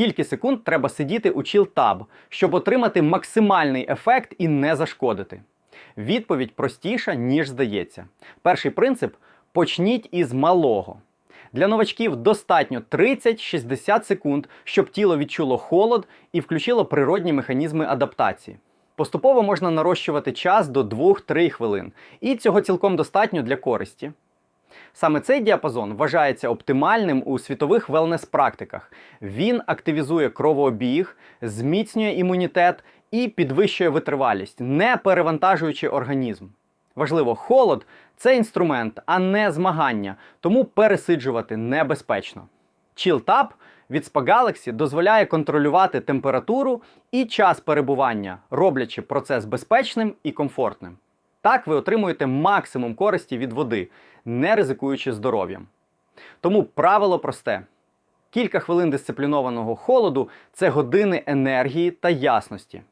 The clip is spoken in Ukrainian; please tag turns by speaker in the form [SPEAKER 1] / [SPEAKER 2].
[SPEAKER 1] Скільки секунд треба сидіти у Chill Tab, щоб отримати максимальний ефект і не зашкодити? Відповідь простіша, ніж здається. Перший принцип почніть із малого. Для новачків достатньо 30-60 секунд, щоб тіло відчуло холод і включило природні механізми адаптації. Поступово можна нарощувати час до 2-3 хвилин, і цього цілком достатньо для користі. Саме цей діапазон вважається оптимальним у світових велнес-практиках. Він активізує кровообіг, зміцнює імунітет і підвищує витривалість, не перевантажуючи організм. Важливо, холод це інструмент, а не змагання, тому пересиджувати небезпечно. Chill Tab від Spa Galaxy дозволяє контролювати температуру і час перебування, роблячи процес безпечним і комфортним. Так ви отримуєте максимум користі від води, не ризикуючи здоров'ям. Тому правило просте: кілька хвилин дисциплінованого холоду це години енергії та ясності.